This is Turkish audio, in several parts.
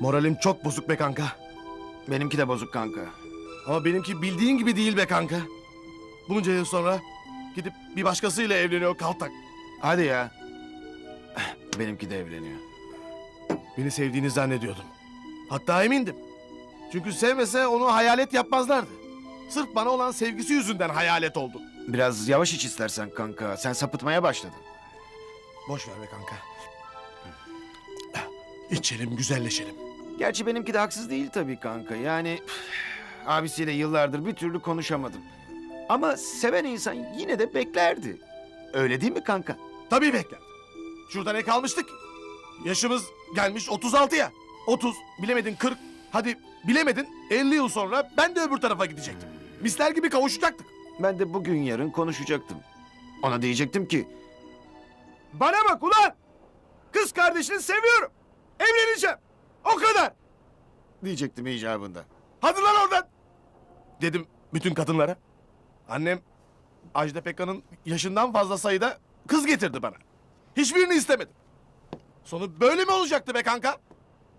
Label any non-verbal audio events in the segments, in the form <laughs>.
Moralim çok bozuk be kanka. Benimki de bozuk kanka. Ama benimki bildiğin gibi değil be kanka. Bunca yıl sonra gidip bir başkasıyla evleniyor kaltak. Hadi ya. Benimki de evleniyor. Beni sevdiğini zannediyordum. Hatta emindim. Çünkü sevmese onu hayalet yapmazlardı. Sırf bana olan sevgisi yüzünden hayalet oldu. Biraz yavaş iç istersen kanka. Sen sapıtmaya başladın. Boş ver be kanka. İçelim, güzelleşelim. Gerçi benimki de haksız değil tabii kanka. Yani üf, abisiyle yıllardır bir türlü konuşamadım. Ama seven insan yine de beklerdi. Öyle değil mi kanka? Tabii bekler. Şurada ne kalmıştık? Yaşımız gelmiş 36'ya. 30, bilemedin 40. Hadi bilemedin 50 yıl sonra ben de öbür tarafa gidecektim. Misler gibi kavuşacaktık. Ben de bugün yarın konuşacaktım. Ona diyecektim ki Bana bak ulan! Kız kardeşini seviyorum. Evleneceğim. O kadar. diyecektim icabında. Hadi lan oradan. Dedim bütün kadınlara. Annem Ajda Pekkan'ın yaşından fazla sayıda kız getirdi bana. Hiçbirini istemedim. Sonu böyle mi olacaktı be kanka?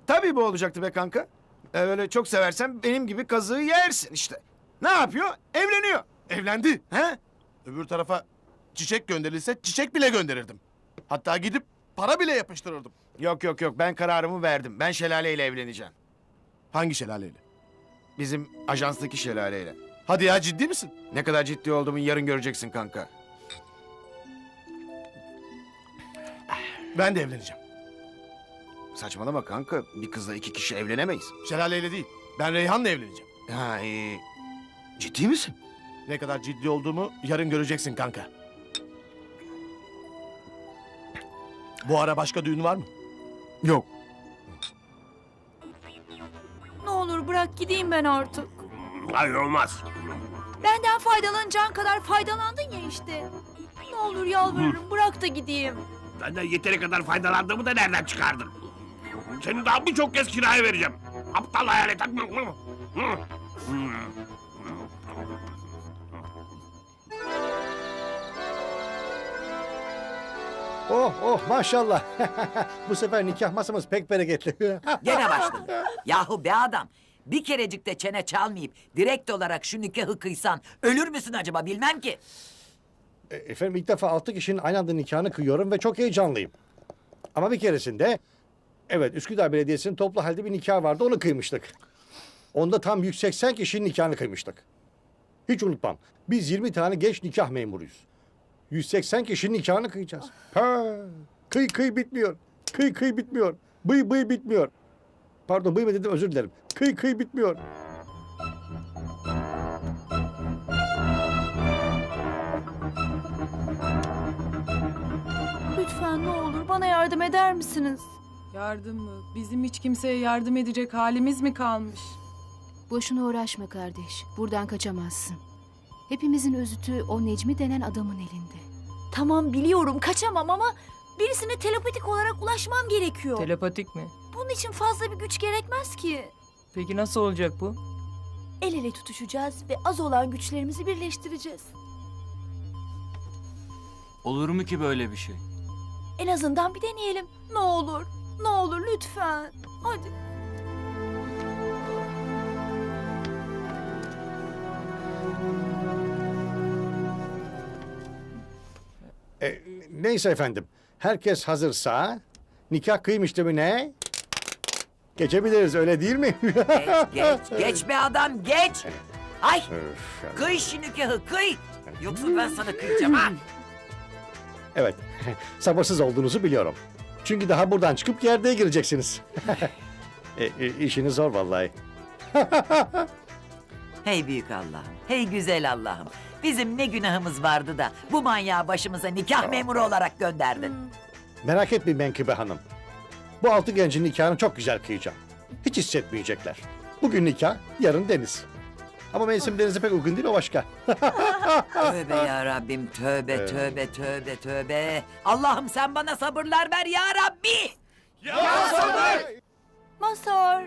Tabii bu olacaktı be kanka. E, Öyle çok seversen benim gibi kazığı yersin işte. Ne yapıyor? Evleniyor. Evlendi. He? Öbür tarafa çiçek gönderilse çiçek bile gönderirdim. Hatta gidip para bile yapıştırırdım. Yok yok yok ben kararımı verdim. Ben şelaleyle evleneceğim. Hangi şelaleyle? Bizim ajanstaki şelaleyle. Hadi ya ciddi misin? Ne kadar ciddi olduğumu yarın göreceksin kanka. Ben de evleneceğim. Saçmalama kanka. Bir kızla iki kişi evlenemeyiz. Şelaleyle değil. Ben Reyhan'la evleneceğim. Ha iyi. Ciddi misin? Ne kadar ciddi olduğumu yarın göreceksin kanka. Bu ara başka düğün var mı? Yok. Ne olur bırak gideyim ben artık. Hayır olmaz. Benden faydalanacağın kadar faydalandın ya işte. Ne olur yalvarırım bırak da gideyim. Senden yeteri kadar faydalandığımı da nereden çıkardın? Seni daha birçok kez kiraya vereceğim. Aptal hayalet. Oh oh maşallah. <laughs> Bu sefer nikah masamız pek bereketli. <laughs> Gene başladı. Yahu be adam. Bir kerecik de çene çalmayıp direkt olarak şu nikahı kıysan ölür müsün acaba bilmem ki. E, Efendim ilk defa altı kişinin aynı anda nikahını kıyıyorum ve çok heyecanlıyım. Ama bir keresinde evet Üsküdar Belediyesi'nin toplu halde bir nikah vardı onu kıymıştık. Onda tam 180 kişinin nikahını kıymıştık. Hiç unutmam. Biz 20 tane genç nikah memuruyuz. 180 kişinin nikahını kıyacağız. Ha, kıy kıy bitmiyor. Kıy kıy bitmiyor. Bıy bıy bitmiyor. Pardon bıy mı dedim özür dilerim. Kıy kıy bitmiyor. Lütfen ne olur bana yardım eder misiniz? Yardım mı? Bizim hiç kimseye yardım edecek halimiz mi kalmış? Boşuna uğraşma kardeş. Buradan kaçamazsın. Hepimizin özütü o Necmi denen adamın elinde. Tamam biliyorum kaçamam ama birisine telepatik olarak ulaşmam gerekiyor. Telepatik mi? Bunun için fazla bir güç gerekmez ki. Peki nasıl olacak bu? El ele tutuşacağız ve az olan güçlerimizi birleştireceğiz. Olur mu ki böyle bir şey? En azından bir deneyelim. Ne olur, ne olur lütfen. Hadi. E, neyse efendim. Herkes hazırsa nikah kıymıştı mı ne? Geçebiliriz öyle değil mi? Geç geç <laughs> geç be adam geç. Ay Öf, kıy şu nikahı kıy. Yoksa ben sana kıyacağım ha. evet. <laughs> Sabırsız olduğunuzu biliyorum. Çünkü daha buradan çıkıp gerdeğe gireceksiniz. <laughs> e, e, işiniz zor vallahi. Hey büyük Allah'ım. Hey güzel Allah'ım. Bizim ne günahımız vardı da bu manyağı başımıza nikah memuru olarak gönderdin. Merak etmeyin Menkıbe Hanım. Bu altı gencin nikahını çok güzel kıyacağım. Hiç hissetmeyecekler. Bugün nikah, yarın deniz. Ama mevsim denize pek uygun değil o başka. <laughs> Tövbe ya Rabbim tövbe tövbe tövbe tövbe. Allah'ım sen bana sabırlar ver ya Rabbi. Masar.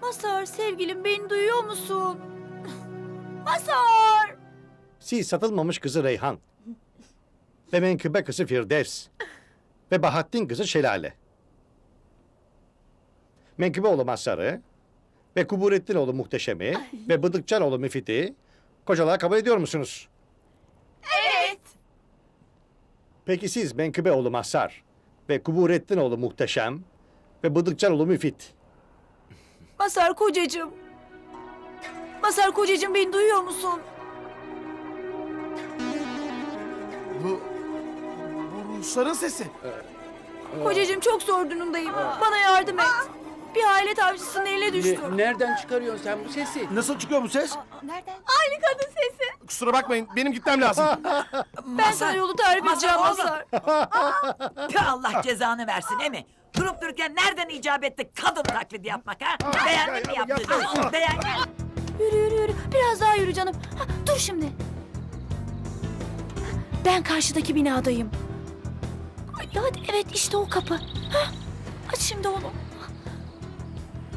Masar sevgilim beni duyuyor musun? Masar. Siz satılmamış kızı Reyhan. Ve Menkıbe kızı Firdevs. Ve Bahattin kızı Şelale. Menkıbeoğlu Mazhar'ı ve Kuburettinoğlu Muhteşem'i ve Bıdıkçanoğlu Müfit'i kocalığa kabul ediyor musunuz? Evet. Peki siz Menkıbeoğlu Mazhar ve Kuburettinoğlu Muhteşem ve Bıdıkçanoğlu Müfit Masar kocacığım. Masar kocacığım beni duyuyor musun? Bu... Bu Rusların sesi. Kocacığım çok zor durumdayım. Bana yardım et. Bir aile avcısının eline düştüm. Nereden çıkarıyorsun sen bu sesi? Nasıl çıkıyor bu ses? Nereden? Aynı kadın sesi. Kusura bakmayın benim gitmem lazım. <laughs> Ben sana yolu tarif edeceğim. Masar. <laughs> Tüh Allah cezanı versin he mi? Durup dururken nereden icap etti kadın taklidi yapmak ha? Beğendin mi yaptığını? Beğendin. Yürü yürü yürü. Biraz daha yürü canım. Ha, dur şimdi. Ben karşıdaki binadayım. Ay, hadi evet işte o kapı. Ha, aç şimdi onu.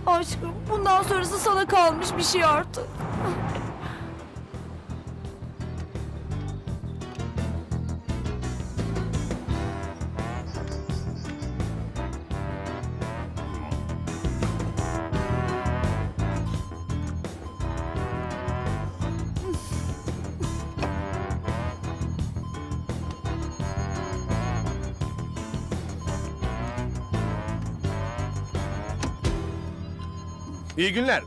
Aşkım bundan sonrası sana kalmış bir şey artık. İyi günler.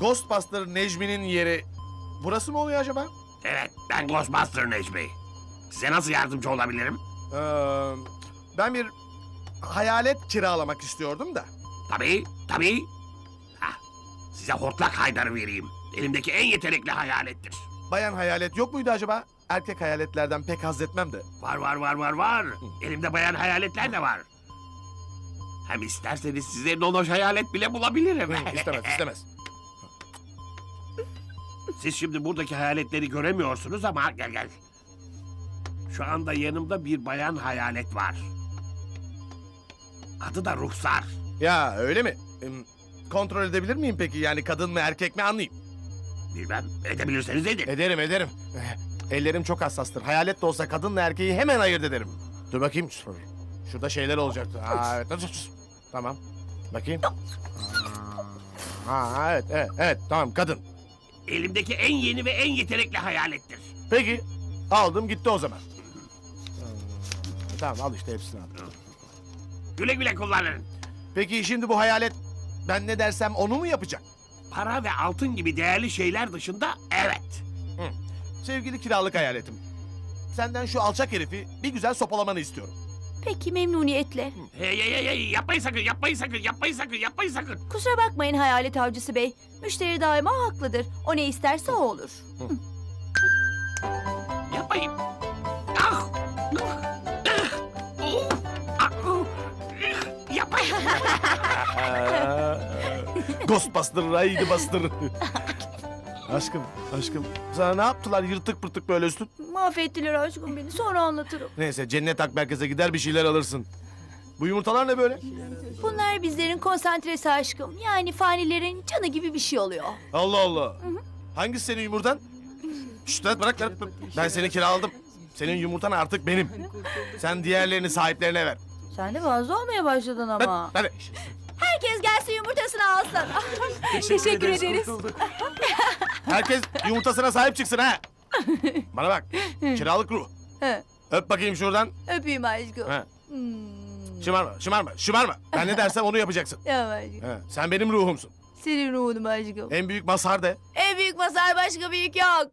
Ghostbuster Necmi'nin yeri burası mı oluyor acaba? Evet ben Ghostbuster Necmi. Size nasıl yardımcı olabilirim? Ee, ben bir hayalet kiralamak istiyordum da. Tabii tabii. Hah, size hortlak haydarı vereyim. Elimdeki en yetenekli hayalettir. Bayan hayalet yok muydu acaba? Erkek hayaletlerden pek haz etmem de. Var var var var var. Elimde bayan hayaletler de var. Hem isterseniz size nonoş hayalet bile bulabilirim. istemez istemez. Siz şimdi buradaki hayaletleri göremiyorsunuz ama gel gel. Şu anda yanımda bir bayan hayalet var. Adı da Ruhsar. Ya öyle mi? Em, Kontrol edebilir miyim peki? Yani kadın mı erkek mi anlayayım. Bilmem edebilirseniz edin. Ederim ederim. Eh, Ellerim çok hassastır. Hayalet de olsa kadınla erkeği hemen ayırt ederim. Dur bakayım. Şurada şeyler olacaktı. Aa, evet. Tamam. Bakayım. Ha, evet, evet, evet. Tamam kadın. Elimdeki en yeni ve en yetenekli hayalettir. Peki. Aldım gitti o zaman. Tamam al işte hepsini al. Güle güle kullanın. Peki şimdi bu hayalet ben ne dersem onu mu yapacak? Para ve altın gibi değerli şeyler dışında evet. Sevgili kiralık hayaletim. Senden şu alçak herifi bir güzel sopalamanı istiyorum. Peki memnuniyetle. Hey hey hey hey yapmayın sakın yapmayın sakın yapmayın sakın yapmayın sakın. Kusura bakmayın hayalet avcısı bey. Müşteri daima haklıdır. O ne isterse o olur. Yapmayın. Ah! Ah! Oh! Ah! Oh! Yapmayın. Ghostbuster, Buster. Aşkım, aşkım. Sana ne yaptılar yırtık pırtık böyle üstün? Mahvettiler aşkım beni. Sonra anlatırım. Neyse cennet hak merkeze gider bir şeyler alırsın. Bu yumurtalar ne böyle? Bunlar bizlerin konsantresi aşkım. Yani fanilerin canı gibi bir şey oluyor. Allah Allah. Hangisi senin yumurtan? Şşt lan bırak lan. Ben seni kiraladım. Senin yumurtan artık benim. Sen diğerlerini sahiplerine ver. Sen de fazla olmaya başladın ama. Hadi. Herkes gelsin yumurtasını alsın. <laughs> Teşekkür, ederiz. <laughs> Herkes yumurtasına sahip çıksın ha. <laughs> Bana bak. Kiralık ruh. He. Öp bakayım şuradan. Öpeyim aşkım. He. Hmm. Şımarma, şımarma, şımarma. Ben ne dersem onu yapacaksın. Tamam aşkım. He. Sen benim ruhumsun. Senin ruhunum aşkım. En büyük mazhar de. En büyük masal başka büyük yok.